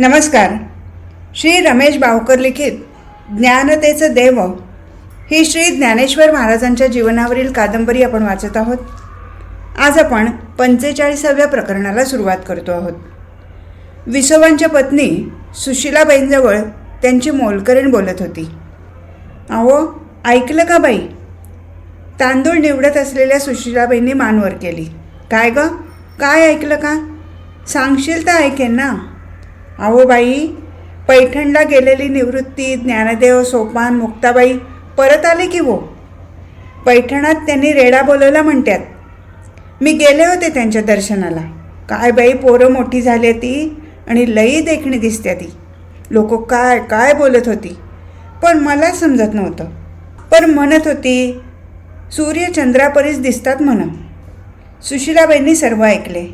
नमस्कार. श्री रमेश बावकर लिखित ज्ञानतेचं देव. ही श्री ज्ञानेश्वर महाराजांच्या जीवनावरील कादंबरी आपण वाचत आहोत. आज आपण पंचेचाळीसाव्या प्रकरणाला सुरुवात करतो आहोत. विसोबांच्या पत्नी सुशिलाबाईंजवळ त्यांची मोलकरीण बोलत होती. अहो ऐकलं का बाई? तांदूळ निवडत असलेल्या सुशिलाबाईंनी मानवर केली. काय ग? काय ऐकलं का? सांगशील तर ऐकेन ना. अहो बाई पैठणला गेलेली निवृत्ती ज्ञानदेव सोपान मुक्ताबाई परत आले की हो पैठणात त्यांनी रेडा बोलवला म्हणतात मी गेले होते त्यांच्या दर्शनाला. काय बाई पोरं मोठी झाली ती आणि लई देखणी दिसत्या ती. लोक काय काय बोलत होती? पण मला समजत नव्हतं. पण म्हणत होती सूर्य चंद्रापरीच दिसतात म्हणा सुशिलाबाईंनी सर्व ऐकले.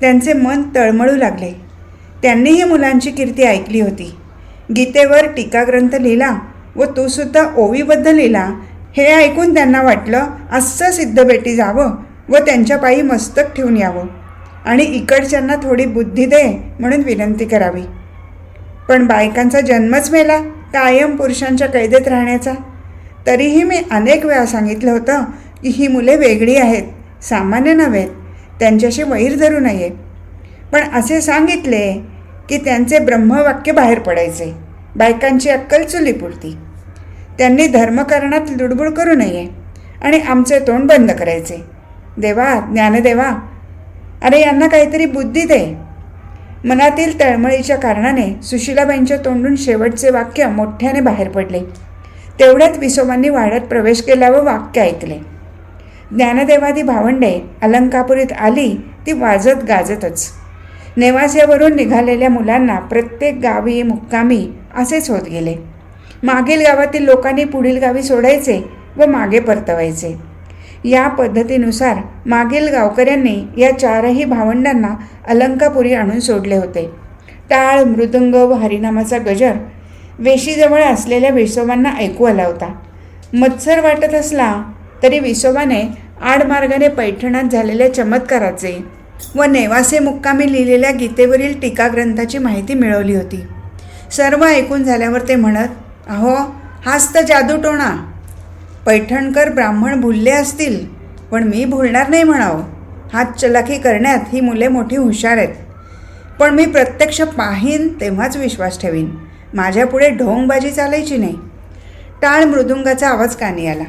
त्यांचे मन तळमळू लागले. त्यांनीही मुलांची कीर्ती ऐकली होती. गीतेवर टीकाग्रंथ लिहिला व तो सुद्धा ओवीबद्ध लिहिला. हे ऐकून त्यांना वाटलं असं सिद्धबेटी जावं व त्यांच्या पायी मस्तक ठेवून यावं आणि इकडच्यांना थोडी बुद्धी दे म्हणून विनंती करावी. पण बायकांचा जन्मच मेला कायम पुरुषांच्या कैदेत राहण्याचा. तरीही मी अनेक वेळा सांगितलं होतं की ही मुले वेगळी आहेत सामान्य नव्हेत त्यांच्याशी वैर धरू नये. पण असे सांगितले की त्यांचे ब्रह्मवाक्य बाहेर पडायचे. बायकांची अक्कल चुली पुरती. त्यांनी धर्मकारणात लुडबुड करू नये आणि आमचे तोंड बंद करायचे. देवा ज्ञानदेवा अरे यांना काहीतरी बुद्धी दे. मनातील तळमळीच्या कारणाने सुशीलाबाईंच्या तोंडून शेवटचे वाक्य मोठ्याने बाहेर पडले. तेवढ्यात विसोबांनी वाड्यात प्रवेश केला व वाक्य ऐकले. ज्ञानदेवादी भावंडे अलंकापुरीत आली ती वाजत गाजतच. नेवासेवरून निघालेल्या मुलांना प्रत्येक गावी मुक्कामी असेच होत गेले. मागील गावातील लोकांनी पुढील गावी सोडायचे व मागे परतवायचे. या पद्धतीनुसार मागील गावकऱ्यांनी या चारही भावंडांना अलंकापुरी आणून सोडले होते. टाळ मृदंग व हरिनामाचा गजर वेशीजवळ असलेल्या विसोबांना ऐकू आला होता. मत्सर वाटत असला तरी विसोबाने आडमार्गाने पैठणात झालेल्या चमत्काराचे व नेवासे मुक्कामी लिहिलेल्या गीतेवरील टीकाग्रंथाची माहिती मिळवली होती. सर्व ऐकून झाल्यावर ते म्हणत अहो हाच तर जादूटोणा पैठणकर ब्राह्मण भुलले असतील पण मी भुलणार नाही म्हणावं. हात चलाखी करण्यात ही मुले मोठी हुशार आहेत. पण मी प्रत्यक्ष पाहीन तेव्हाच विश्वास ठेवीन. माझ्यापुढे ढोंगबाजी चालायची नाही. टाळ मृदुंगाचा आवाज कानी आला.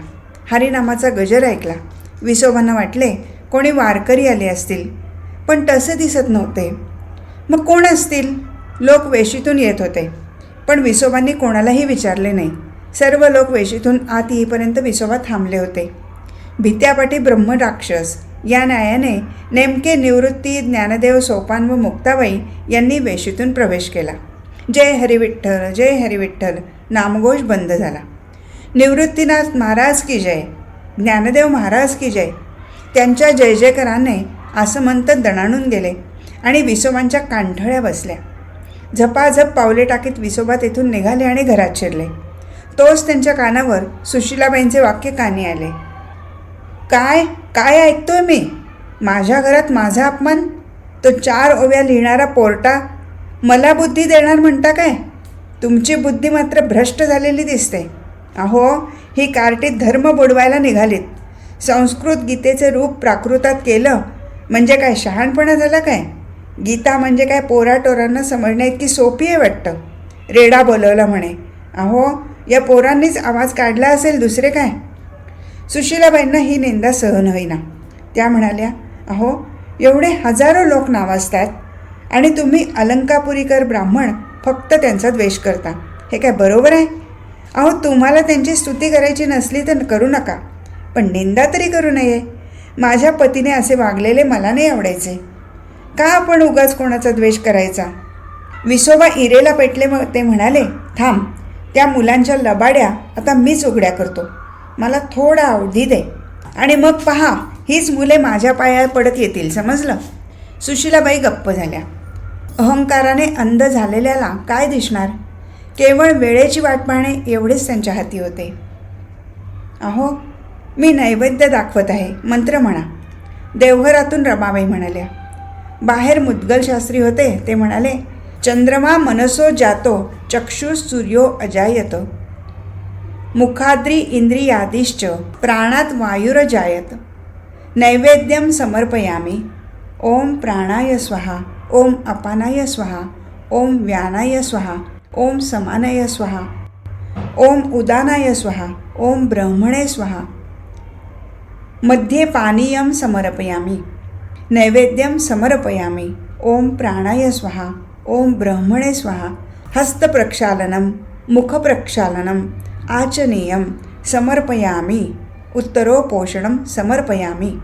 हरिनामाचा गजर ऐकला. विसोबांना वाटले कोणी वारकरी आले असतील. पण तसे दिसत नव्हते. मग कोण असतील? लोक वेशीतून येत होते. पण विसोबांनी कोणालाही विचारले नाही. सर्व लोक वेशीतून आत येईपर्यंत विसोबा थांबले होते. भित्यापाठी ब्रह्मराक्षस या न्यायाने नेमके निवृत्ती ज्ञानदेव सोपान व मुक्ताबाई यांनी वेशीतून प्रवेश केला. जय हरिविठ्ठल जय हरिविठ्ठल नामघोष बंद झाला. निवृत्तीनाथ महाराज की जय ज्ञानदेव महाराज की जय त्यांच्या जय जयकराने असं म्हणत दणाणून गेले आणि विसोबांच्या कांठळ्या बसल्या. झपाझप पावले टाकीत विसोबा तेथून निघाले आणि घरात शिरले. तोच त्यांच्या कानावर सुशिलाबाईंचे वाक्य कानी आले. काय काय ऐकतोय मी? माझ्या घरात माझा अपमान? तो चार ओव्या लिहिणारा पोरटा मला बुद्धी देणार म्हणता काय? तुमची बुद्धी मात्र भ्रष्ट झालेली दिसते. अहो ही कार्टीत धर्म बुडवायला निघालीत. संस्कृत गीतेचे रूप प्राकृतात केलं म्हणजे काय शहाणपणा झाला काय? गीता म्हणजे काय पोराटोरांना समजण्या इतकी सोपी आहे वाटतं. रेडा बोलवला म्हणे. अहो या पोरांनीच आवाज काढला असेल दुसरे काय? सुशीलाबाईंना ही निंदा सहन होईना. त्या म्हणाल्या अहो एवढे हजारो लोक नावाजतात आणि तुम्ही अलंकापुरीकर ब्राह्मण फक्त त्यांचा द्वेष करता. हे काय बरोबर आहे? अहो तुम्हाला त्यांची स्तुती करायची नसली तर करू नका. पण निंदा तरी करू नये. माझ्या पतीने असे वागलेले मला नाही आवडायचे. का आपण उगाच कोणाचा द्वेष करायचा? विसोबा इरेला पेटले मग ते म्हणाले थांब त्या मुलांच्या लबाड्या आता मीच उघड्या करतो. मला थोडा अवधी दे. आणि मग पहा हीच मुले माझ्या पाया पडत येतील समजलं? सुशीलाबाई गप्प झाल्या. अहंकाराने अंध झालेल्याला काय दिसणार? केवळ वेळेची वाट पाहणे एवढेच त्यांच्या हाती होते. अहो मी नैवेद्य दाखवत आहे. मंत्र म्हणा. देवघरातून रमाबाई म्हणाल्या. बाहेर मुद्गल शास्त्री होते ते म्हणाले चंद्रमा मनसो जातो चक्षु सूर्यो अजायत. मुखाद्री इंद्रियादिश्च प्राणात वायुर जायत. नैवेद्यम समर्पयामी. ओम प्राणाय स्वाहा ओम अपानाय स्वाहा ओम व्यानाय स्वाहा ओम समानाय स्वाहा ओम उदानाय स्वाहा ओम ब्रह्मणे स्वाहा मध्ये पानीयम समर्पयामी नैवेद्यम समर्पयामी ओम प्राणाय स्वाहा ओम ब्रह्मणे स्वाहा हस्तप्रक्षालनं मुखप्रक्षालनम् आचनीयम समर्पयामी उत्तरोपोषणं समर्पयामी.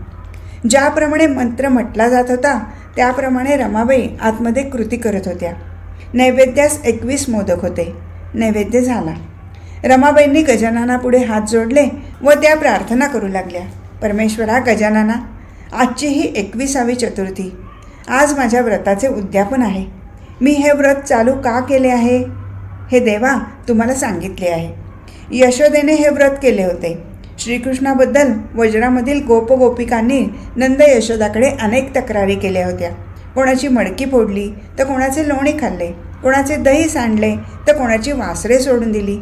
ज्याप्रमाणे मंत्र म्हटला जात होता त्याप्रमाणे रमाबाई आतमध्ये कृती करत होत्या. नैवेद्यास एकवीस मोदक होते. नैवेद्य झाला. रमाबाईंनी गजाननापुढे हात जोडले व त्या प्रार्थना करू लागल्या. परमेश्वरा गजानना आजची ही एकविसावी चतुर्थी. आज माझ्या व्रताचे उद्यापन आहे. मी हे व्रत चालू का केले आहे? हे देवा तुम्हाला सांगितले आहे. यशोदेने हे व्रत केले होते. श्रीकृष्णाबद्दल वज्रामधील गोपगोपिकांनी नंद यशोदाकडे अनेक तक्रारी केल्या होत्या. कोणाची मडकी फोडली तर कोणाचे लोणी खाल्ले कोणाचे दही सांडले तर कोणाची वासरे सोडून दिली.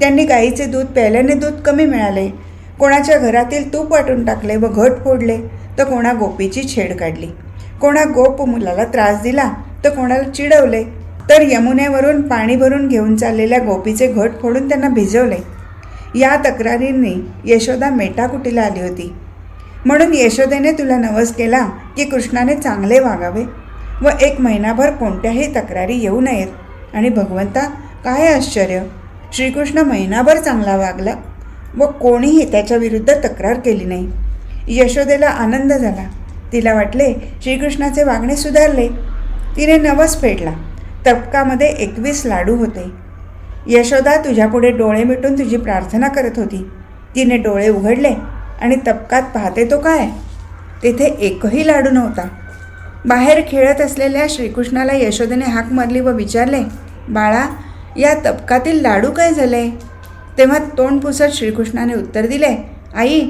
त्यांनी गाईचे दूध प्यायल्याने दूध कमी मिळाले कोणाच्या घरातील तूप वाटून टाकले व घट फोडले तर कोणा गोपीची छेड काढली. कोणा गोप मुलाला त्रास दिला तर कोणाला चिडवले. तर यमुनेवरून पाणी भरून घेऊन चाललेल्या गोपीचे घट फोडून त्यांना भिजवले. या तक्रारींनी यशोदा मेटाकुटीला आली होती. म्हणून यशोदेने तुला नवस केला की कृष्णाने चांगले वागावे व एक महिनाभर कोणत्याही तक्रारी येऊ नयेत. आणि भगवंता काय आश्चर्य! श्रीकृष्ण महिनाभर चांगला वागला. व कोणीही त्याच्या विरुद्ध तक्रार केली नाही. यशोदेला आनंद झाला. तिला वाटले श्रीकृष्णाचे वागणे सुधारले. तिने नवस फेडला. तपकामध्ये एकवीस लाडू होते. यशोदा तुझ्यापुढे डोळे मिटून तुझी प्रार्थना करत होती. तिने डोळे उघडले आणि तपकात पाहते तो काय? तेथे एकही लाडू नव्हता. बाहेर खेळत असलेल्या श्रीकृष्णाला यशोदेने हाक मारली व विचारले बाळा या तपकातील लाडू काय झाले? तेव्हा तोंड पुसत श्रीकृष्णाने उत्तर दिले आई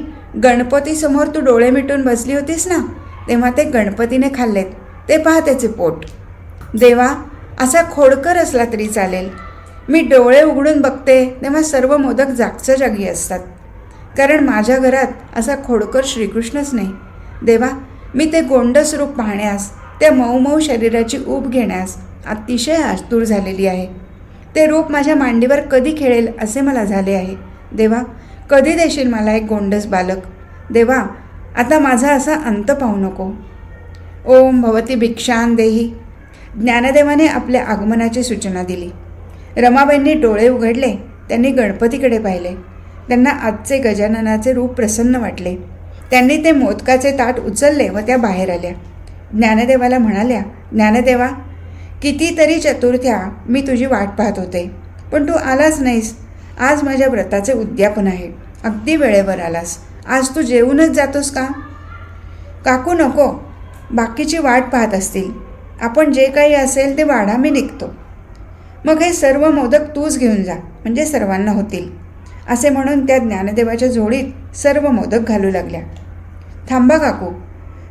गणपतीसमोर तू डोळे मिटून बसली होतीस ना? तेव्हा ते गणपतीने खाल्लेत. ते पहा त्याचे पोट. देवा असा खोडकर असला तरी चालेल. मी डोळे उघडून बघते तेव्हा सर्व मोदक जागच्या जागी असतात. कारण माझ्या घरात असा खोडकर श्रीकृष्णच नाही. देवा मी ते गोंडस रूप पाहण्यास त्या मऊ मऊ शरीराची ऊब घेण्यास अतिशय आतुर झालेली आहे. ते रूप माझ्या मांडीवर कधी खेळेल असे मला झाले आहे. देवा कधी देशील मला एक गोंडस बालक? देवा आता माझा असा अंत पाहू नको. ओम भवती भिक्षान देही. ज्ञानदेवाने आपल्या आगमनाची सूचना दिली. रमाबाईंनी डोळे उघडले त्यांनी गणपतीकडे पाहिले. त्यांना आजचे गजाननाचे रूप प्रसन्न वाटले. त्यांनी ते मोदकाचे ताट उचलले व त्या बाहेर आल्या. ज्ञानदेवाला म्हणाल्या ज्ञानदेवा कितीतरी चतुर्थ्या मी तुझी वाट पाहत होते. पण तू आलाच नाहीस. आज माझ्या व्रताचे उद्यापन आहे. अगदी वेळेवर आलास. आज तू जेवूनच जातोस का? काकू नको. बाकीची वाट पाहत असतील. आपण जे काही असेल ते वाढा मी निघतो. मग हे सर्व मोदक तूच घेऊन जा. म्हणजे सर्वांना होतील. असे म्हणून त्या ज्ञानदेवाच्या जोडीत सर्व मोदक घालू लागल्या. थांबा काकू.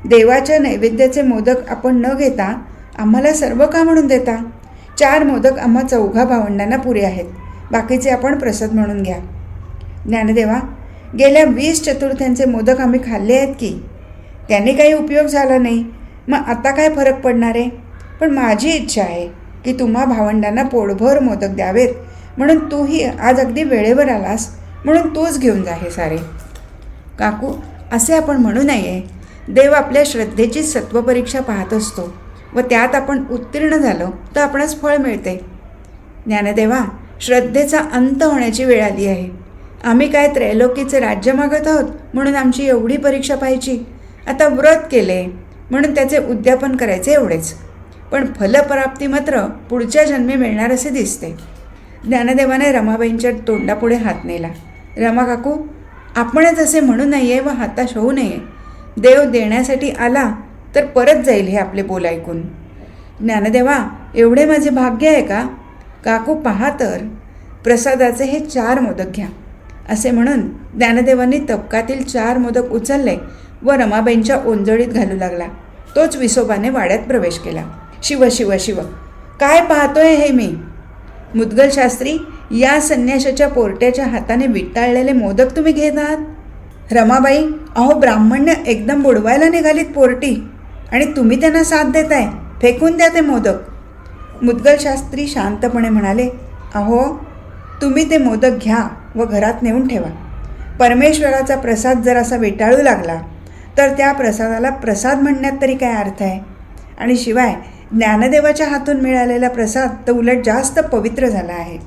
देवाच्या नैवेद्याचे मोदक आपण न घेता आम्हाला सर्व का म्हणून देता? चार मोदक आम्हा चौघा भावंडांना पुरे आहेत. बाकीचे आपण प्रसाद म्हणून घ्या. ज्ञानदेवा गेल्या वीस चतुर्थ्यांचे मोदक आम्ही खाल्ले आहेत की? त्याने काही उपयोग झाला नाही. मग आता काय फरक पडणार आहे? पण माझी इच्छा आहे की तुम्हा भावंडांना पोटभर मोदक द्यावेत. म्हणून तूही आज अगदी वेळेवर आलास. म्हणून तूच घेऊन जा हे सारे. काकू असे आपण म्हणू नये देव आपल्या श्रद्धेची सत्वपरीक्षा पाहत असतो. व त्यात आपण उत्तीर्ण झालो तर आपणास फळ मिळते. ज्ञानदेवा श्रद्धेचा अंत होण्याची वेळ आली आहे. आम्ही काय त्रैलोकीचे राज्य मागत आहोत म्हणून आमची एवढी परीक्षा पाहिजे आता व्रत केले म्हणून त्याचे उद्यापन करायचे एवढेच. पण फलप्राप्ती मात्र पुढच्या जन्मी मिळणार असे दिसते. ज्ञानदेवाने रमाबाईंच्या तोंडापुढे हात नेला. रमा काकू आपणच असे म्हणू नये व हाताश होऊ नये. देव देण्यासाठी आला तर परत जाईल हे आपले बोल ऐकून. ज्ञानदेवा एवढे माझे भाग्य आहे का? काकू पहा तर. प्रसादाचे हे चार मोदक घ्या. असे म्हणून ज्ञानदेवांनी तबकातील चार मोदक उचलले व रमाबाईंच्या ओंजळीत घालू लागला. तोच विसोबाने वाड्यात प्रवेश केला. शिव शिव शिव. काय पाहतोय हे मी? मुदगल शास्त्री या संन्याशाच्या पोरट्याच्या हाताने विटाळलेले मोदक तुम्ही घेत आहात? रमाबाई अहो ब्राह्मण्य एकदम बुडवायला निघालीत पोरटी. आणि तुम्ही त्यांना साथ देताय. फेकून द्या ते मोदक. मुदगल शास्त्री शांतपणे म्हणाले अहो तुम्ही ते मोदक घ्या व घरात नेऊन ठेवा. परमेश्वराचा प्रसाद जर असा वेटाळू लागला तर त्या प्रसादाला प्रसाद म्हणण्यात तरी काय अर्थ आहे? आणि शिवाय ज्ञानदेवाच्या हातून मिळालेला प्रसाद तर उलट जास्त पवित्र झाला आहे.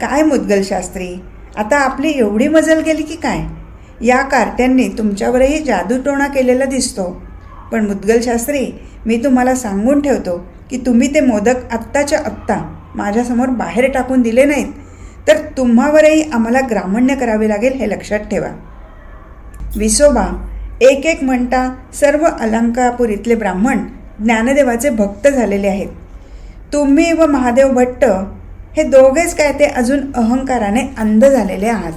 काय मुद्गल शास्त्री? आता आपली एवढी मजल गेली की काय? या कार्ट्यांनी तुमच्यावरही जादूटोणा केलेला दिसतो. पण मुद्गल शास्त्री मी तुम्हाला सांगून ठेवतो की तुम्ही ते मोदक आत्ताच्या आत्ता माझ्यासमोर बाहेर टाकून दिले नाहीत. तर तुम्हावरही आम्हाला ग्रामण्य करावे लागेल हे लक्षात ठेवा. विसोबा एक एक म्हणता सर्व अलंकापुरीतले ब्राह्मण ज्ञानदेवाचे भक्त झालेले आहेत. तुम्ही व महादेव भट्ट हे दोघेच काय ते अजून अहंकाराने अंध झालेले आहात.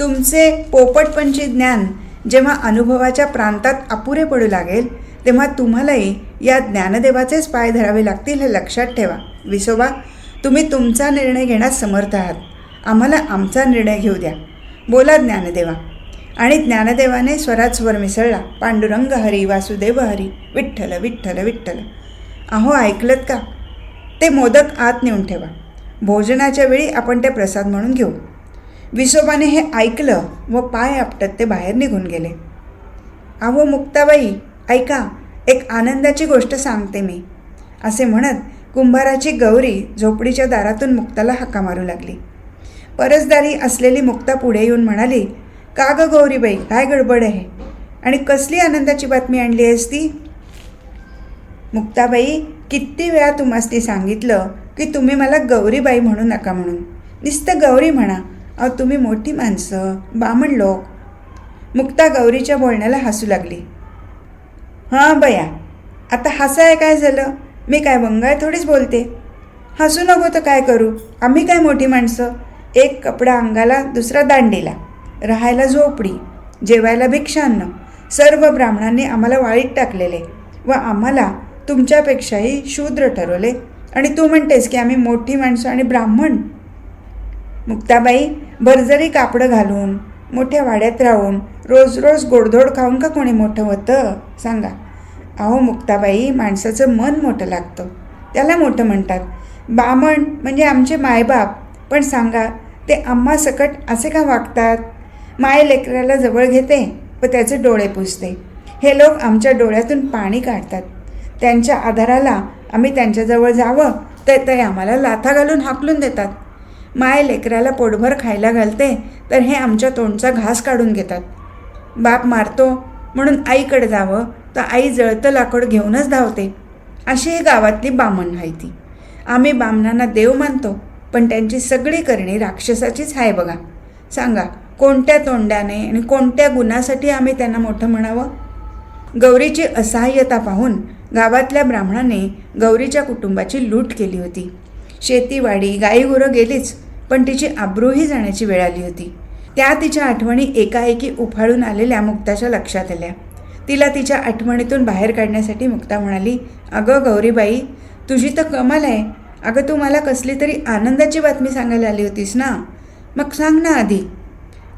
तुमचे पोपटपंची ज्ञान जेव्हा अनुभवाच्या प्रांतात अपुरे पडू लागेल तेव्हा तुम्हालाही या ज्ञानदेवाचेच पाय धरावे लागतील हे लक्षात ठेवा. विसोबा तुम्ही तुमचा निर्णय घेण्यास समर्थ आहात. आम्हाला आमचा निर्णय घेऊ द्या. बोला ज्ञानदेवा. आणि ज्ञानदेवाने स्वरात स्वर मिसळला. पांडुरंग हरी वासुदेव हरी विठ्ठल विठ्ठल विठ्ठल. अहो ऐकलत का? ते मोदक आत नेऊन ठेवा. भोजनाच्या वेळी आपण ते प्रसाद म्हणून घेऊ. विसोबाने हे ऐकलं व पाय आपटत ते बाहेर निघून गेले. अहो मुक्ताबाई ऐका एक आनंदाची गोष्ट सांगते मी असे म्हणत कुंभाराची गौरी झोपडीच्या दारातून मुक्ताला हाका मारू लागली. परसदारी असलेली मुक्ता पुढे येऊन म्हणाली का ग गौरीबाई काय गडबड आहे? आणि कसली आनंदाची बातमी आणली आहेस ती? मुक्ताबाई किती वेळा तुम्हास ती सांगितलं की तुम्ही मला गौरीबाई म्हणू नका म्हणून. नुसतं गौरी म्हणा अहो तुम्ही मोठी माणसं बामण लोक. मुक्ता गौरीच्या बोलण्याला हसू लागली. हां बया. आता हसाय काय झालं? मी काय बंगाय थोडीच बोलते? हसू नको तर काय करू? आम्ही काय मोठी माणसं? एक कपडा अंगाला दुसरा दांडीला. राहायला झोपडी जेवायला भिक्षान्न सर्व ब्राह्मणांनी आम्हाला वाळीत टाकलेले व आम्हाला तुमच्यापेक्षाही शूद्र ठरवले. आणि तू म्हणतेस की आम्ही मोठी माणसं आणि ब्राह्मण? मुक्ताबाई भरजरी कापडं घालून मोठ्या वाड्यात राहून रोज रोज गोडधोड खाऊन का कोणी मोठं होतं? सांगा. अहो मुक्ताबाई माणसाचं मन मोठं लागतं. त्याला मोठं म्हणतात. बामण म्हणजे आमचे मायबाप. पण सांगा ते आम्हा सकट असे का वागतात? माय लेकराला जवळ घेते व त्याचे डोळे पुसते. हे लोक आमच्या डोळ्यातून पाणी काढतात. त्यांच्या आधाराला आम्ही त्यांच्याजवळ जावं तर ते आम्हाला लाथा घालून हाकलून देतात. माय लेकराला पोटभर खायला घालते तर हे आमच्या तोंडचा घास काढून घेतात. बाप मारतो म्हणून आईकडे जावं तर आई जळतं लाकूड घेऊनच धावते. अशी ही गावातली बामण आहे ती आम्ही बामणांना देव मानतो पण त्यांची सगळी करणी राक्षसाचीच आहे बघा. सांगा कोणत्या तोंडाने आणि कोणत्या गुणासाठी आम्ही त्यांना मोठं म्हणावं? गौरीची असहाय्यता पाहून गावातल्या ब्राह्मणाने गौरीच्या कुटुंबाची लूट केली होती. शेतीवाडी गाईगुरं गेलीच पण तिची आब्रूही जाण्याची वेळ आली होती. त्या तिच्या आठवणी एकाएकी उफाळून आलेल्या मुक्ताच्या लक्षात आल्या. तिला तिच्या आठवणीतून बाहेर काढण्यासाठी मुक्ता म्हणाली अगं गौरीबाई तुझी तर कमाल आहे. अगं तू मला कसली तरी आनंदाची बातमी सांगायला आली होतीस ना? मग सांग ना आधी.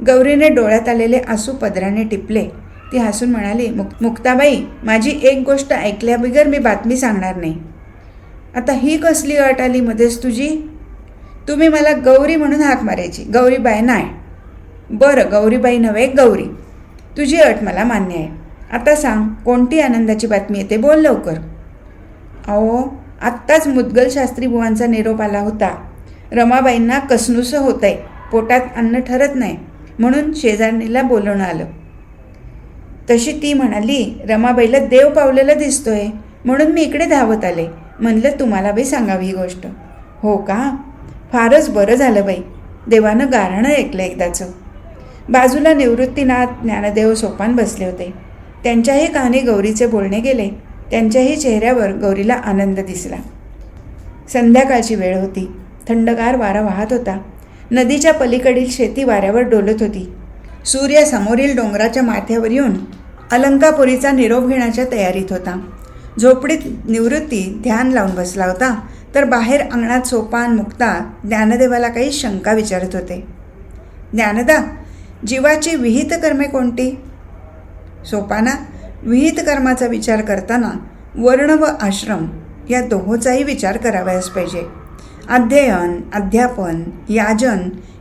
गौरीने डोळ्यात आलेले आसू पदराने टिपले. ती हसून म्हणाली मुक मुक्ताबाई माझी एक गोष्ट ऐकल्याबिगर मी बातमी सांगणार नाही. आता ही कसली अट आली मध्येच तुझी? तुम्ही मला गौरी म्हणून हाक मारायची. गौरीबाई नाही. बरं गौरीबाई नव्हे गौरी. तुझी अट मला मान्य आहे. आता सांग कोणती आनंदाची बातमी येते? बोल लवकर. अहो आत्ताच मुद्गल शास्त्री बुवांचा निरोप आला होता. रमाबाईंना कसनुसं होत आहे पोटात अन्न ठरत नाही. म्हणून शेजारणीला बोलवणं आलं. तशी ती म्हणाली रमाबाईला देव पावलेला दिसतोय. म्हणून मी इकडे धावत आले. म्हणलं तुम्हाला बाई सांगावी ही गोष्ट. हो का? फारच बरं झालं बाई. देवानं गारणं ऐकलं एकदाचं. बाजूला निवृत्तीनाथ ज्ञानदेव सोपान बसले होते. त्यांच्याही कानी गौरीचे बोलणे गेले. त्यांच्याही चेहऱ्यावर गौरीला आनंद दिसला. संध्याकाळची वेळ होती. थंडगार वारा वाहत होता. नदीच्या पलीकडील शेती वाऱ्यावर डोलत होती. सूर्य समोरील डोंगराच्या माथ्यावर येऊन अलंकापुरीचा निरोप घेण्याच्या तयारीत होता. झोपडीत निवृत्ती ध्यान लावून बसला होता तर बाहेर अंगणात सोपान मुक्ता ज्ञानदेवाला काही शंका विचारत होते. ज्ञानदा जीवाची विहित कर्मे कोणती? सोपाना विहित कर्माचा विचार करताना वर्ण व आश्रम या दोहोचाही विचार करावयास पाहिजे. अध्ययन अध्यापन याजन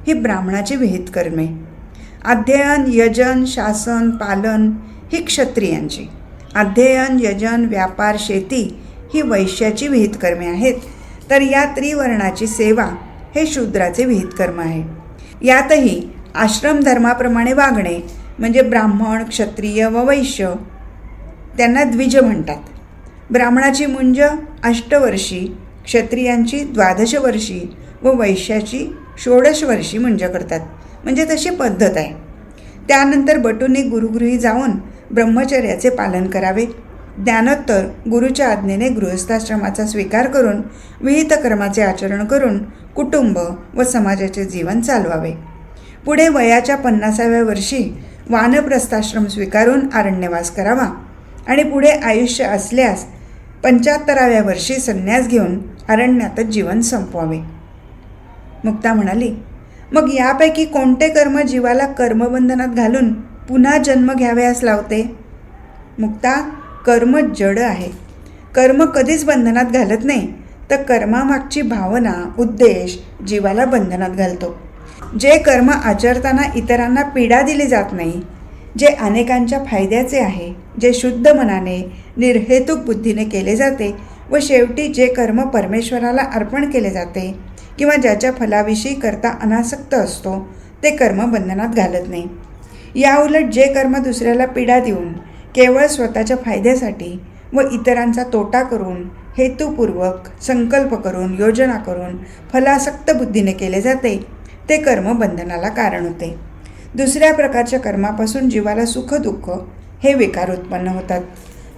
ही ब्राह्मणाची विहित कर्मे. अध्ययन यजन शासन पालन ही क्षत्रियांची. अध्ययन यजन व्यापार शेती ही वैश्याची विहितकर्मे आहेत. तर या त्रिवर्णाची सेवा हे शूद्राचे विहितकर्म आहे. यातही आश्रम धर्माप्रमाणे वागणे म्हणजे ब्राह्मण क्षत्रिय व वैश्य त्यांना द्विज म्हणतात. ब्राह्मणाची मुंज अष्टवर्षी क्षत्रियांची द्वादश वर्षी व वैश्याची षोडश वर्षी मुंज करतात. म्हणजे तशी पद्धत आहे. त्यानंतर बटूंनी गुरुगृही जाऊन ब्रह्मचर्याचे पालन करावे. ज्ञानोत्तर गुरुच्या आज्ञेने गृहस्थाश्रमाचा स्वीकार करून विहित कर्माचे आचरण करून कुटुंब व समाजाचे जीवन चालवावे. पुढे वयाच्या पन्नासाव्या वर्षी वानप्रस्थाश्रम स्वीकारून अरण्यवास करावा आणि पुढे आयुष्य असल्यास पंच्याहत्तराव्या वर्षी संन्यास घेऊन अरण्यातच जीवन संपवावे. मुक्ता म्हणाली मग यापैकी कोणते कर्म जीवाला कर्मबंधनात घालून पुन्हा जन्म घ्यावयास लावते. मुक्ता कर्म जड आहे. कर्म कधीच बंधनात घालत नाही. तर कर्मामागची भावना उद्देश जीवाला बंधनात घालतो. जे कर्म आचरताना इतरांना पीडा दिली जात नाही जे अनेकांच्या फायद्याचे आहे जे शुद्ध मनाने निर्हेतुक बुद्धीने केले जाते व शेवटी जे कर्म परमेश्वराला अर्पण केले जाते किंवा ज्याच्या फलाविषयी करता अनासक्त असतो ते कर्म बंधनात घालत नाही. याउलट जे कर्म दुसऱ्याला पीडा देऊन केवळ स्वतःच्या फायद्यासाठी व इतरांचा तोटा करून हेतुपूर्वक संकल्प करून योजना करून फलासक्त बुद्धीने केले जाते ते कर्म बंधनाला कारण होते. दुसऱ्या प्रकारच्या कर्मापासून जीवाला सुख दुःख हे विकार उत्पन्न होतात.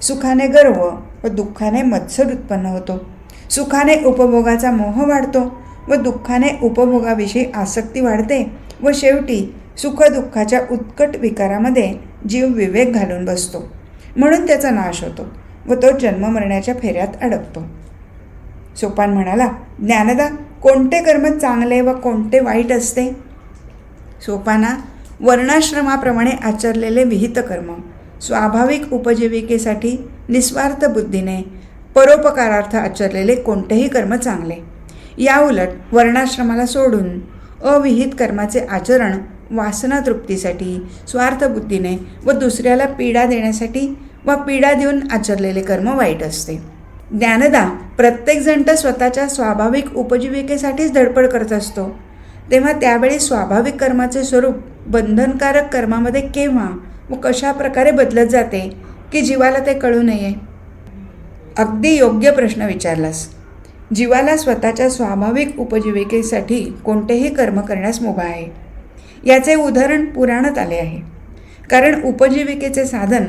सुखाने गर्व व दुःखाने मत्सर उत्पन्न होतो. सुखाने उपभोगाचा मोह वाढतो व दुःखाने उपभोगाविषयी आसक्ती वाढते व शेवटी सुखदुःखाच्या उत्कट विकारामध्ये जीव विवेक घालून बसतो. म्हणून त्याचा नाश होतो व तो जन्म मरण्याच्या फेऱ्यात अडकतो. सोपान म्हणाला ज्ञानदा कोणते कर्म चांगले व कोणते वाईट असते? सोपाना वर्णाश्रमाप्रमाणे आचरलेले विहित कर्म स्वाभाविक उपजीविकेसाठी निस्वार्थ बुद्धीने परोपकारार्थ आचरलेले कोणतेही कर्म चांगले. याउलट वर्णाश्रमाला सोडून अविहित कर्माचे आचरण वासना तृप्तीसाठी स्वार्थबुद्धीने व दुसऱ्याला पीडा देण्यासाठी व पीडा देऊन आचरलेले कर्म वाईट असते. ज्ञानदा प्रत्येकजण तर स्वतःच्या स्वाभाविक उपजीविकेसाठीच धडपड करत असतो. तेव्हा त्यावेळी स्वाभाविक कर्माचे स्वरूप बंधनकारक कर्मामध्ये केव्हा व कशा प्रकारे बदलत जाते की जीवाला ते कळू नये? अगदी योग्य प्रश्न विचारलास. जीवाला स्वतःच्या स्वाभाविक उपजीविकेसाठी कोणतेही कर्म करण्यास मुभा आहे. याचे उदाहरण पुराणात आले आहे. कारण उपजीविकेचे साधन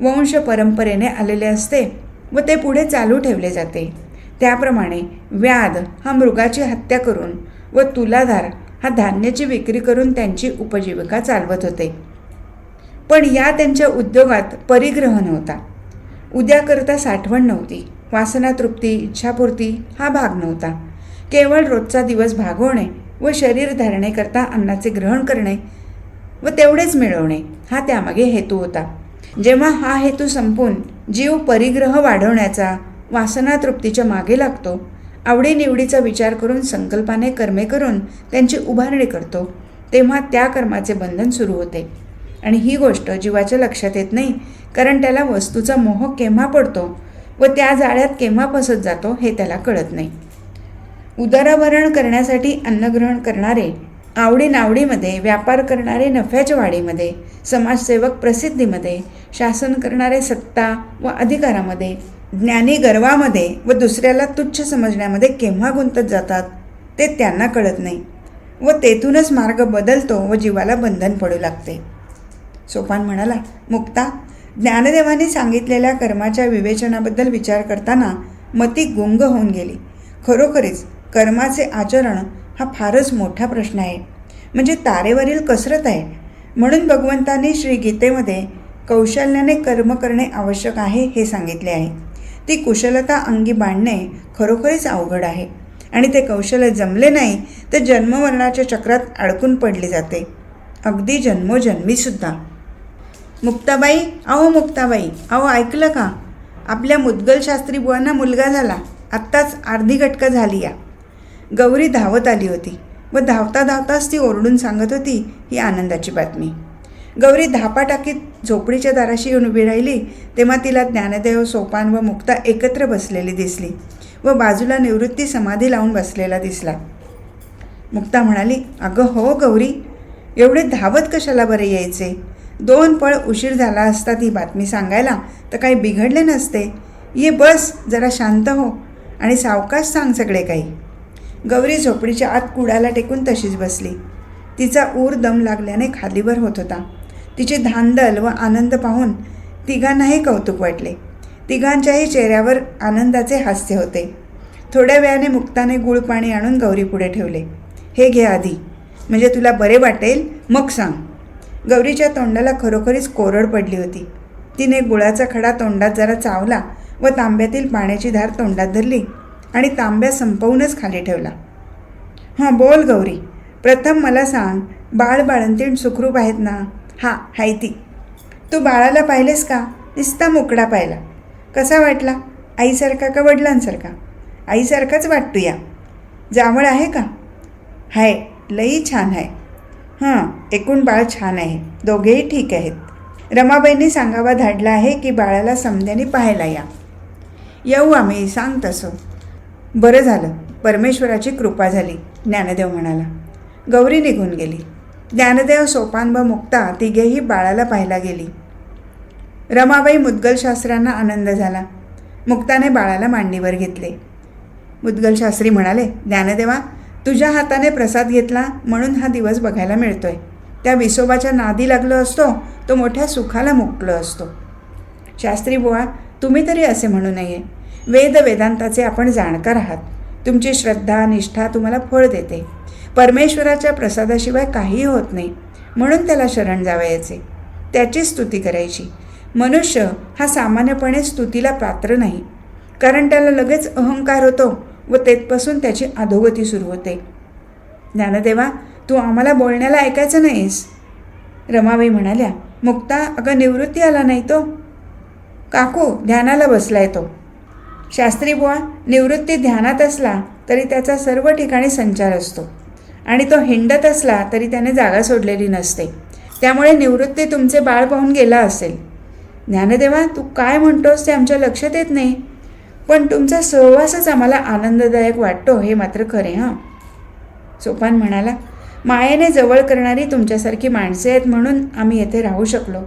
वंश परंपरेने आलेले असते व ते पुढे चालू ठेवले जाते. त्याप्रमाणे व्याध हा मृगाची हत्या करून व तुलाधार हा धान्याची विक्री करून त्यांची उपजीविका चालवत होते. पण या त्यांच्या उद्योगात परिग्रह नव्हता. उद्याकरता साठवण नव्हती. वासना तृप्ती इच्छापूर्ती हा भाग नव्हता. केवळ रोजचा दिवस भागवणे व शरीर धारणेकरता अन्नाचे ग्रहण करणे व तेवढेच मिळवणे हा त्यामागे हेतू होता. जेव्हा हा हेतू संपून जीव परिग्रह वाढवण्याचा वासना तृप्तीच्या मागे लागतो आवडीनिवडीचा विचार करून संकल्पाने कर्मे करून त्यांची उभारणी करतो तेव्हा त्या कर्माचे बंधन सुरू होते. आणि ही गोष्ट जीवाच्या लक्षात येत नाही कारण त्याला वस्तूचा मोह केव्हा पडतो व त्या जाळ्यात केव्हा फसत जातो हे त्याला कळत नाही. उदरभरण करण्यासाठी अन्नग्रहण करणारे आवडीनावडीमध्ये व्यापार करणारे नफ्याच्या वाढीमध्ये समाजसेवक प्रसिद्धीमध्ये शासन करणारे सत्ता व अधिकारामध्ये ज्ञानी गर्वामध्ये व दुसऱ्याला तुच्छ समजण्यामध्ये केव्हा गुंतत जातात ते त्यांना कळत नाही व तेथूनच मार्ग बदलतो व जीवाला बंधन पडू लागते. सोपान म्हणाला मुक्ता ज्ञानदेवाने सांगितलेल्या कर्माच्या विवेचनाबद्दल विचार करताना मती गुंग होऊन गेली. खरोखरीच कर्माचे आचरण हा फारच मोठा प्रश्न आहे. म्हणजे तारेवरील कसरत आहे. म्हणून भगवंतांनी श्री गीतेमध्ये कौशल्याने कर्म करणे आवश्यक आहे हे सांगितले आहे. ती कुशलता अंगी बांधणे खरोखरीच अवघड आहे. आणि ते कौशल्य जमले नाही तर जन्ममरणाच्या चक्रात अडकून पडली जाते. अगदी जन्मोजन्मीसुद्धा मुक्ताबाई अहो मुक्ताबाई अहो ऐकलं का? आपल्या मुद्गल शास्त्री बुवांना मुलगा झाला. आत्ताच अर्धी घटका झाली या. गौरी धावत आली होती व धावता धावताच ती ओरडून सांगत होती ही आनंदाची बातमी. गौरी धापा टाकीत झोपडीच्या दाराशी येऊन उभी राहिली तेव्हा तिला ज्ञानदेव सोपान व मुक्ता एकत्र बसलेली दिसली व बाजूला निवृत्ती समाधी लावून बसलेला दिसला. मुक्ता म्हणाली अगं हो गौरी एवढे धावत कशाला बरे यायचे? दोन पळ उशीर झाला असता ती बातमी सांगायला तर काही बिघडले नसते. ये बस जरा शांत हो आणि सावकाश सांग सगळे काही. गौरी झोपडीच्या आत कुडाला टेकून तशीच बसली. तिचा ऊर दम लागल्याने खालीवर होत होता. तिचे धांदल व आनंद पाहून तिघांनाही कौतुक वाटले. तिघांच्याही चेहऱ्यावर आनंदाचे हास्य होते. थोड्या वेळाने मुक्ताने गुळ पाणी आणून गौरी पुढे ठेवले. हे घे आधी. म्हणजे तुला बरे वाटेल? मग सांग. गौरीच्या तोंडाला खरोखरीच कोरड पडली होती. तिने गुळाचा खडा तोंडात जरा चावला व तांब्यातील पाण्याची धार तोंडात धरली. आणि तांब्या संपवूनच खाली ठेवला. हां बोल गौरी. प्रथम मला सांग बाळ बाळंतीण सुखरूप आहेत ना? हां हाय ती. तू बाळाला पाहिलेस का? नुसता मोकळा पाहिला. कसा वाटला? आईसारखा का वडिलांसारखा? आईसारखाच वाटतो या. जावळ आहे का? हाय लई छान आहे. हां एकूण बाळ छान आहे. दोघेही ठीक आहेत. रमाबाईंनी सांगावा धाडला आहे की बाळाला समध्याने पाहायला या. येऊ आम्ही सांग तसं. बरं झालं. परमेश्वराची कृपा झाली ज्ञानदेव म्हणाला. गौरी निघून गेली. ज्ञानदेव सोपान व मुक्ता तिघेही बाळाला पाहायला गेली. रमाबाई मुद्गल शास्त्रांना आनंद झाला. मुक्ताने बाळाला मांडीवर घेतले. मुद्गल शास्त्री म्हणाले ज्ञानदेवा तुझ्या हाताने प्रसाद घेतला म्हणून हा दिवस बघायला मिळतोय. त्या विसोबाच्या नादी लागलो असतो तो मोठ्या सुखाला मुकलो असतो. शास्त्री बुवा तुम्ही तरी असे म्हणू नये. वेद वेदांताचे आपण जाणकार आहात. तुमची श्रद्धा निष्ठा तुम्हाला फळ देते. परमेश्वराच्या प्रसादाशिवाय काहीही होत नाही. म्हणून त्याला शरण जावयाचे. त्याची स्तुती करायची. मनुष्य हा सामान्यपणे स्तुतीला पात्र नाही. कारण त्याला लगेच अहंकार होतो व तेथपासून त्याची अधोगती सुरू होते. ज्ञानदेवा तू आम्हाला बोलण्याला ऐकायचं नाहीस? रमाबाई म्हणाल्या मुक्ता अगं निवृत्ती आला नाही तो. काकू ध्यानाला बसलाय तो. शास्त्री बुवा निवृत्ती ध्यानात असला तरी त्याचा सर्व ठिकाणी संचार असतो. आणि तो हिंडत असला तरी त्याने जागा सोडलेली नसते. त्यामुळे निवृत्ती तुमचे बाळ पाहून गेला असेल. ज्ञानदेवा तू काय म्हणतोस ते आमच्या लक्षात येत नाही. पण तुमचा सहवासच आम्हाला आनंददायक वाटतो हे मात्र खरे हां? सोपान म्हणाला मायेने जवळ करणारी तुमच्यासारखी माणसे आहेत म्हणून आम्ही येथे राहू शकलो.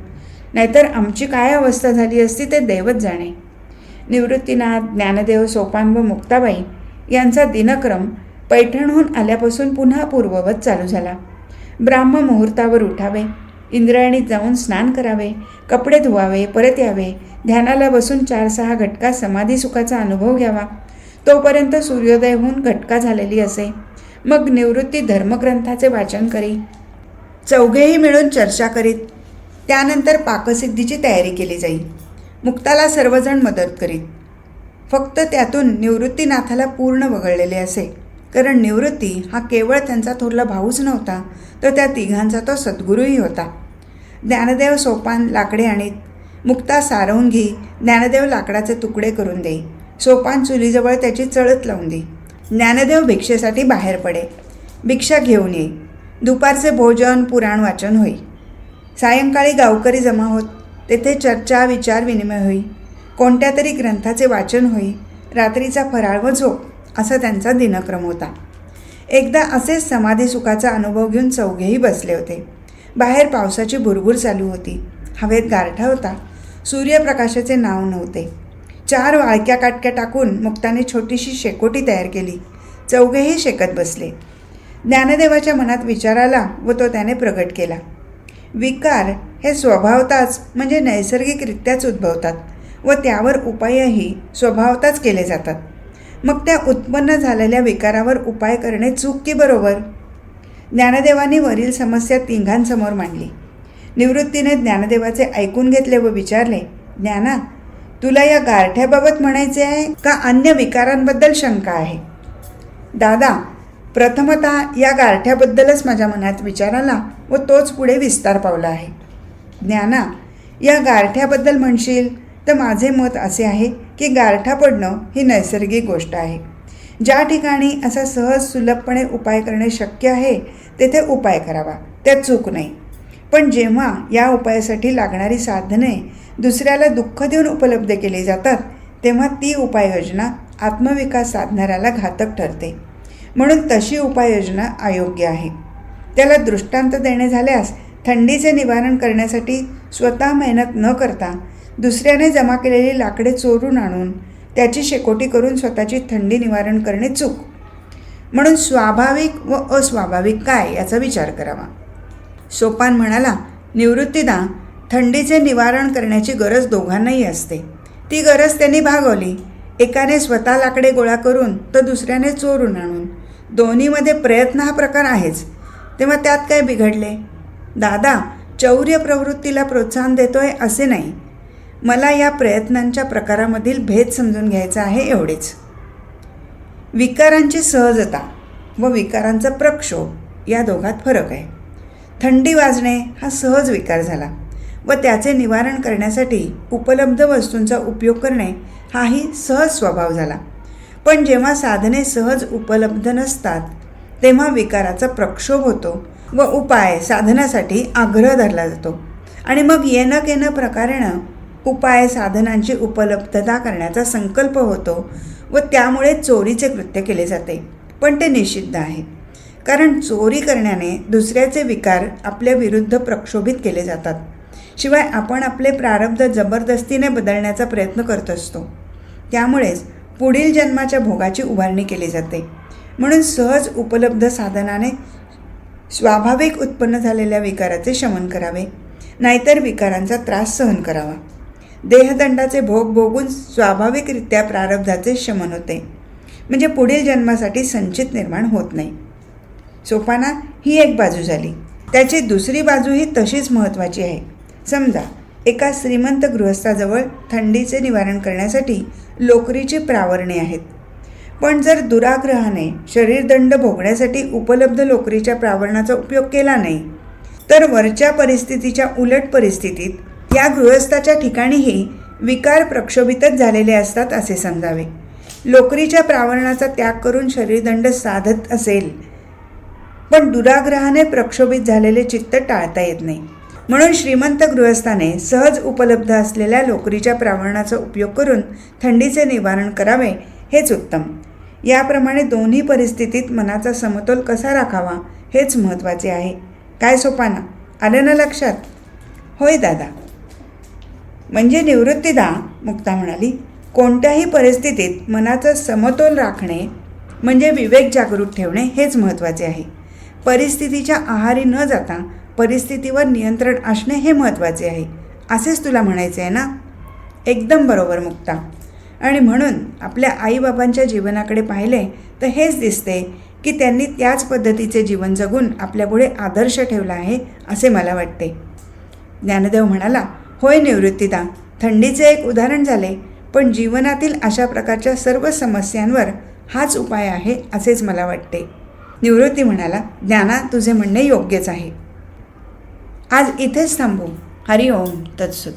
नाहीतर आमची काय अवस्था झाली असती ते दैवत जाणे. निवृत्तीनाथ ज्ञानदेव सोपान व मुक्ताबाई यांचा दिनक्रम पैठणहून आल्यापासून पुन्हा पूर्ववत चालू झाला. ब्राह्म मुहूर्तावर उठावे इंद्रायणीत जाऊन स्नान करावे कपडे धुवावे परत यावे ध्यानाला बसून चार सहा घटका समाधी सुखाचा अनुभव घ्यावा. तोपर्यंत सूर्योदय होऊन घटका झालेली असे. मग निवृत्ती धर्मग्रंथाचे वाचन करी. चौघेही मिळून चर्चा करीत त्यानंतर पाकसिद्धीची तयारी केली जाईल मुक्ताला सर्वजण मदत करीत. फक्त त्यातून निवृत्तीनाथाला पूर्ण वगळलेले असे. कारण निवृत्ती हा केवळ त्यांचा थोरला भाऊच नव्हता तर त्या तिघांचा तो सद्गुरूही होता. ज्ञानदेव सोपान लाकडे आणीत मुक्ता सारवून घे ज्ञानदेव लाकडाचे तुकडे करून दे. सोपान चुलीजवळ त्याची चळत लावून दे. ज्ञानदेव भिक्षेसाठी बाहेर पडे. भिक्षा घेऊन ये. दुपारचे भोजन पुराण वाचन होई सायंकाळी गावकरी जमा होत. तेथे चर्चा विचार विनिमय होई. कोणत्या तरी ग्रंथाचे वाचन होई. रात्रीचा फराळ व झोप असा त्यांचा दिनक्रम होता. एकदा असेच समाधी सुखाचा अनुभव घेऊन चौघेही बसले होते. बाहेर पावसाची भुरभुर चालू होती. हवेत गारठा होता. सूर्यप्रकाशाचे नाव नव्हते. चार वाळक्या काटक्या टाकून मुक्ताने छोटीशी शेकोटी तयार केली. चौघेही शेकत बसले. ज्ञानदेवाच्या मनात विचार आला व तो त्याने प्रगट केला. विकार हे स्वभावताच म्हणजे नैसर्गिकरित्याच उद्भवतात व त्यावर उपायही स्वभावताच केले जातात. मग त्या उत्पन्न झालेल्या विकारावर उपाय करणे चूक की बरोबर? ज्ञानदेवाने वरील समस्या तिघांसमोर मांडली. निवृत्तीने ज्ञानदेवाचे ऐकून घेतले व विचारले ज्ञाना तुला या गारठ्याबाबत म्हणायचे आहे का अन्य विकारांबद्दल शंका आहे? दादा प्रथमतः या गारठ्याबद्दलच माझ्या मनात विचार आला व तोच पुढे विस्तार पावला आहे. ज्ञाना या गारठ्याबद्दल म्हणशील? तर माझे मत असे आहे की गारठा पडणं ही नैसर्गिक गोष्ट आहे. ज्या ठिकाणी असा सहज सुलभपणे उपाय करणे शक्य आहे तेथे उपाय करावा. त्यात चूक नाही. पण जेव्हा या उपायासाठी लागणारी साधने दुसऱ्याला दुःख देऊन उपलब्ध केली जातात तेव्हा ती उपाययोजना आत्मविकास साधणाऱ्याला घातक ठरते. म्हणून तशी उपाययोजना अयोग्य आहे. त्याला दृष्टांत देणे झाल्यास थंडीचे निवारण करण्यासाठी स्वतः मेहनत न करता दुसऱ्याने जमा केलेली लाकडे चोरून आणून त्याची शेकोटी करून स्वतःची थंडी निवारण करणे चूक. म्हणून स्वाभाविक व अस्वाभाविक काय याचा विचार करावा. सोपान म्हणाला निवृत्तीदा थंडीचे निवारण करण्याची गरज दोघांनाही असते. ती गरज त्यांनी भागवली. एकाने स्वतः लाकडे गोळा करून तर दुसऱ्याने चोरून आणून. दोन्हीमध्ये प्रयत्न हा प्रकार आहेच. तेव्हा त्यात काय बिघडले? दादा चौर्य प्रवृत्तीला प्रोत्साहन देतोय असे नाही. मला या प्रयत्नांच्या प्रकारामधील भेद समजून घ्यायचा आहे एवढेच. विकारांची सहजता व विकारांचा प्रक्षोभ या दोघात फरक आहे. थंडी वाजणे हा सहज विकार झाला व त्याचे निवारण करण्यासाठी उपलब्ध वस्तूंचा उपयोग करणे हाही सहज स्वभाव झाला. पण जेव्हा साधने सहज उपलब्ध नसतात तेव्हा विकाराचा प्रक्षोभ होतो व उपाय साधनासाठी आग्रह धरला जातो. आणि मग येणं केनं प्रकारेनं उपाय साधनांची उपलब्धता करण्याचा संकल्प होतो व त्यामुळे चोरीचे कृत्य केले जाते. पण ते निषिद्ध आहे. कारण चोरी करण्याने दुसऱ्याचे विकार आपल्या विरुद्ध प्रक्षोभित केले जातात. शिवाय आपण आपले प्रारब्ध जबरदस्तीने बदलण्याचा प्रयत्न करत असतो. त्यामुळेच पुढील जन्माच्या भोगाची उभारणी केली जाते. म्हणून सहज उपलब्ध साधनाने स्वाभाविक उत्पन्न झालेल्या विकाराचे शमन करावे. नाहीतर विकारांचा त्रास सहन करावा. देहदंडाचे भोग भोगून स्वाभाविकरित्या प्रारब्धाचे शमन होते. म्हणजे पुढील जन्मासाठी संचित निर्माण होत नाही. सोपाना ही एक बाजू झाली. त्याची दुसरी बाजूही तशीच महत्त्वाची आहे. समजा एका श्रीमंत गृहस्थाजवळ थंडीचे निवारण करण्यासाठी लोकरीची प्रावरणे आहेत. पण जर दुराग्रहाने शरीरदंड भोगण्यासाठी उपलब्ध लोकरीच्या प्रावरणाचा उपयोग केला नाही तर वरच्या परिस्थितीच्या उलट परिस्थितीत या गृहस्थाच्या ठिकाणीही विकार प्रक्षोभितच झालेले असतात असे समजावे. लोकरीच्या प्रावरणाचा त्याग करून शरीरदंड साधत असेल पण दुराग्रहाने प्रक्षोभित झालेले चित्त टाळता येत नाही. म्हणून श्रीमंत गृहस्थाने सहज उपलब्ध असलेल्या लोकरीच्या प्रावरणाचा उपयोग करून थंडीचे निवारण करावे हेच उत्तम. याप्रमाणे दोन्ही परिस्थितीत मनाचा समतोल कसा राखावा हेच महत्त्वाचे आहे. काय सोपाना? आलं ना लक्षात? होय दादा. म्हणजे निवृत्तीदा मुक्ता म्हणाली. कोणत्याही परिस्थितीत मनाचा समतोल राखणे म्हणजे विवेक जागरूक ठेवणे हेच महत्त्वाचे आहे. परिस्थितीच्या आहारी न जाता परिस्थितीवर नियंत्रण असणे हे महत्त्वाचे आहे. असेच तुला म्हणायचे आहे ना? एकदम बरोबर मुक्ता. आणि म्हणून आपल्या आईबाबांच्या जीवनाकडे पाहिले तर हेच दिसते की त्यांनी त्याच पद्धतीचे जीवन जगून आपल्यापुढे आदर्श ठेवला आहे असे मला वाटते. ज्ञानदेव म्हणाला होय निवृत्तीदा थंडीचे एक उदाहरण झाले पण जीवनातील अशा प्रकारच्या सर्व समस्यांवर हाच उपाय आहे असेच मला वाटते. निवृत्ती म्हणाला ज्ञाना तुझे म्हणणे योग्यच आहे. आज इथेच थांबू. हरिओम तत्सुत.